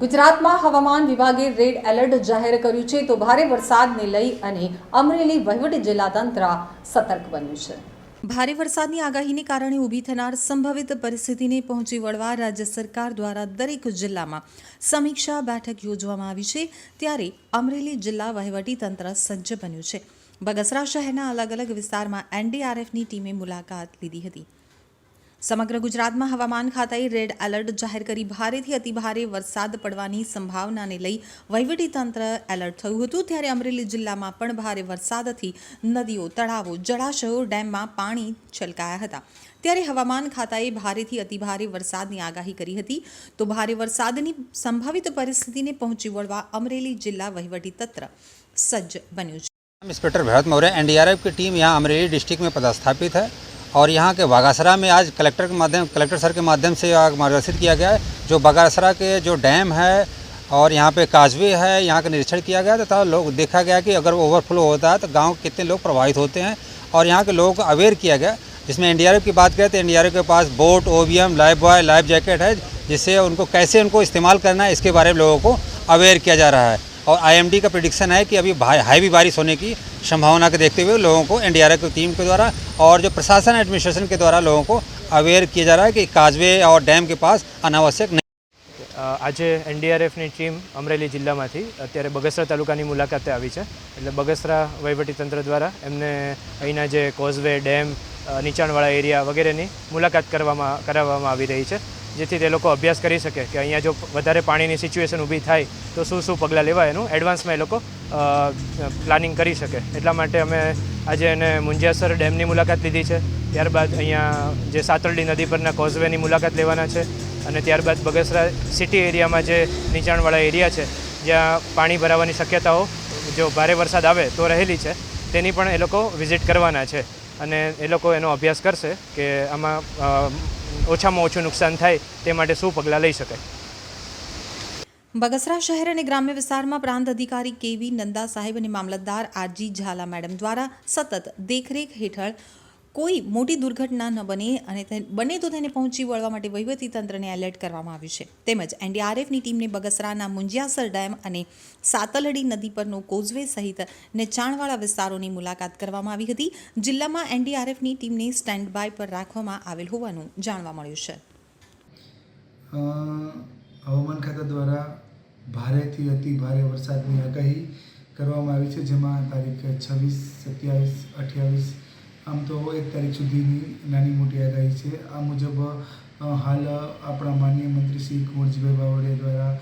ગુજરાતમાં હવામાન વિભાગે રેડ એલર્ટ જાહેર કર્યું છે તો ભારે વરસાદને લઈ અને અમરેલી, વહીવટી જિલ્લા તંત્ર સતર્ક બન્યું છે. ભારે વરસાદની આગાહીને કારણે ઊભી થનાર સંભવિત પરિસ્થિતિને પહોંચી વળવા રાજ્ય સરકાર દ્વારા દરેક જિલ્લામાં સમીક્ષા બેઠક યોજવામાં આવી છે, ત્યારે અમરેલી જિલ્લા વહીવટી તંત્ર સજ્જ બન્યું છે. બગસરા શહેરના અલગ અલગ વિસ્તારમાં એનડીઆરએફની ટીમે મુલાકાત લીધી હતી. સમગ્ર ગુજરાતમાં હવામાન ખાતાએ રેડ એલર્ટ જાહેર કરી ભારેથી અતિભારે વરસાદ પડવાની સંભાવનાને લઈ વહીવટી તંત્ર એલર્ટ થયું હતું ત્યારે અમરેલી જિલ્લામાં પણ ભારે વરસાદથી નદીઓ તળાવો જળાશયો ડેમમાં પાણી છલકાયા હતા ત્યારે હવામાન ખાતાએ ભારેથી અતિભારે વરસાદની આગાહી કરી હતી તો ભારે વરસાદની સંભવિત પરિસ્થિતિને પહોંચી વળવા અમરેલી જિલ્લા વહીવટી તંત્ર સજ્જ બન્યું છે हम इंस्पेक्टर भरत मौर्य एनडीआरएफ की टीम यहाँ अमरेली डिस्ट्रिक्ट में पदस्थापित है और यहाँ के बागासरा में आज कलेक्टर के माध्यम, कलेक्टर सर के माध्यम से मार्गदर्शित किया गया है, जो बागासरा के जो डैम है और यहाँ पे काजवे है, यहाँ का निरीक्षण किया गया तथा लोग, देखा गया कि अगर ओवरफ्लो होता है तो गाँव के कितने लोग प्रभावित होते हैं और यहाँ के लोगों को अवेयर किया गया। जिसमें एनडीआरएफ की बात करें तो एनडीआरएफ के पास boat OVM life buoy, life jacket है, जिससे उनको, कैसे उनको इस्तेमाल करना है, इसके बारे में लोगों को अवेयर किया जा रहा है। और आईएमडी का प्रिडिक्शन है कि अभी हैवी बारिश होने की संभावना को देखते हुए लोगों को एनडीआरएफ की टीम के द्वारा और जो प्रशासन एडमिनिस्ट्रेशन के द्वारा लोगों को अवेयर किया जा रहा है कि काजवे और डैम के पास अनावश्यक नहीं અ, આજે એનડીઆરએફની ટીમ અમરેલી જિલ્લામાંથી અત્યારે બગસરા તાલુકાની મુલાકાતે આવી છે એટલે બગસરા વહીવટીતંત્ર દ્વારા એમને અહીંના જે કોઝવે ડેમ અ, નીચાણવાળા એરિયા વગેરેની મુલાકાત કરવામાં કરાવવામાં આવી રહી છે જેથી તે લોકો અભ્યાસ કરી શકે કે અહીંયા જો વધારે પાણીની સિચ્યુએશન ઊભી થાય, તો શું શું પગલાં લેવાય? એનું એડવાન્સમાં એ લોકો પ્લાનિંગ કરી શકે. એટલા માટે અમે આજે એને મુંજિયાસર ડેમની મુલાકાત લીધી છે. ત્યારબાદ અહીંયા જે સાતરડી નદી પરના કોઝવેની મુલાકાત લેવાના છે અને ત્યારબાદ બગસરા સિટી એરિયામાં જે નીચાણવાળા એરિયા છે, જ્યાં પાણી ભરાવાની શક્યતાઓ જો ભારે વરસાદ આવે તો રહેલી છે, તેની પણ એ લોકો વિઝિટ કરવાના છે. અને એ લોકો એનો અભ્યાસ કરશે કે આમાં ઓછામાં ઓછું નુકસાન થાય તે માટે શું પગલાં લઈ શકાય? બગસરા શહેર અને ગ્રામ્ય વિસ્તારમાં પ્રાંત અધિકારી કેવી નંદા સાહેબ અને મામલતદાર આરજી ઝાલા મેડમ દ્વારા સતત દેખરેખ હેઠળ કોઈ મોટી દુર્ઘટના ન બને અને બને તો તેને પહોંચી વળવા માટે વહીવટી તંત્રને એલર્ટ કરવામાં આવ્યું છે. તેમજ એનડીઆરએફની ટીમને બગસરાના મુંજિયાસર ડેમ અને સાતલડી નદી પરનો કોઝવે સહિત નીચાણવાળા વિસ્તારોની મુલાકાત કરવામાં આવી હતી. જિલ્લામાં એનડીઆરએફની ટીમને સ્ટેન્ડ બાય પર રાખવામાં આવેલ હોવાનું જાણવા મળ્યું છે. હવામાન ખાતા દ્વારા ભારેથી અતિ ભારે વરસાદની આગાહી કરવામાં આવી છે, જેમાં તારીખ છવ્વીસ, સત્યાવીસ, અઠ્યાવીસ આમ તો એક તારીખ સુધીની નાની મોટી આગાહી છે. આ મુજબ હાલ આપણા માનનીય મંત્રી શ્રી કુંવરજીભાઈ બાવળિયા દ્વારા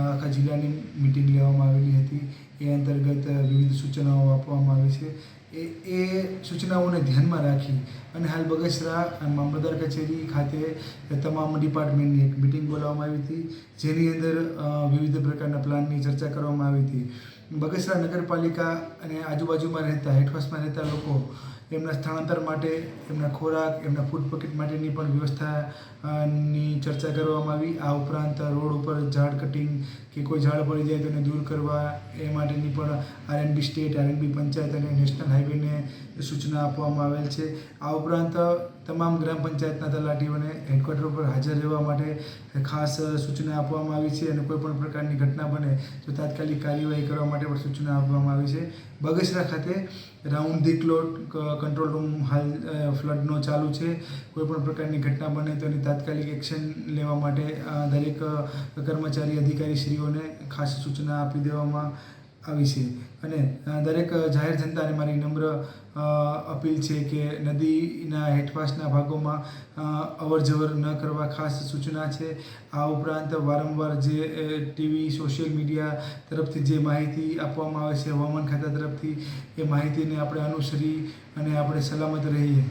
આખા જિલ્લાની મિટિંગ લેવામાં આવેલી હતી. એ અંતર્ગત વિવિધ સૂચનાઓ આપવામાં આવી છે. એ એ સૂચનાઓને ધ્યાનમાં રાખી અને હાલ બગસરા મામલતદાર કચેરી ખાતે તમામ ડિપાર્ટમેન્ટની એક મિટિંગ બોલાવવામાં આવી હતી, જેની અંદર વિવિધ પ્રકારના પ્લાનની ચર્ચા કરવામાં આવી હતી. બગસરા નગરપાલિકા અને આજુબાજુમાં રહેતા હેઠવાસમાં રહેતા લોકો એમના સ્થળાંતર માટે, એમના ખોરાક, એમના ફૂડ પેકેટ માટેની પણ વ્યવસ્થા ની ચર્ચા કરવામાં આવી. આ ઉપરાંત રોડ ઉપર ઝાડ કટિંગ કે કોઈ ઝાડ પડી જાય તેને દૂર કરવા એ માટેની પણ આરએનબી સ્ટેટ આરએનબી પંચાયત અને નેશનલ હાઈવેને સૂચના આપવામાં આવેલ છે. આ ઉપરાંત તમામ ગ્રામ પંચાયતના તલાટીઓને હેડક્વાર્ટર પર હાજર રહેવા માટે ખાસ સૂચના આપવામાં આવી છે અને કોઈપણ પ્રકારની ઘટના બને તો તાત્કાલિક કાર્યવાહી કરવા માટે પણ સૂચના આપવામાં આવી છે. બગસરા ખાતે round the clock control room હાલ ફ્લડનો ચાલુ છે. કોઈપણ પ્રકારની ઘટના બને તો એની તાત્કાલિક એક્શન લેવા માટે દરેક કર્મચારી અધિકારીશ્રીઓને ખાસ સૂચના આપી દેવામાં આવી છે. અને દરેક જાહેર જનતાને મારી નમ્ર અપીલ છે કે નદીના હેઠવાસના ભાગોમાં અવર જવર ન કરવા ખાસ સૂચના છે. આ ઉપરાંત વારંવાર જે ટીવી, સોશિયલ મીડિયા તરફથી જે માહિતી આપવામાં આવે છે, હવામાન ખાતા તરફથી, એ માહિતીને આપણે અનુસરી અને આપણે સલામત રહીએ.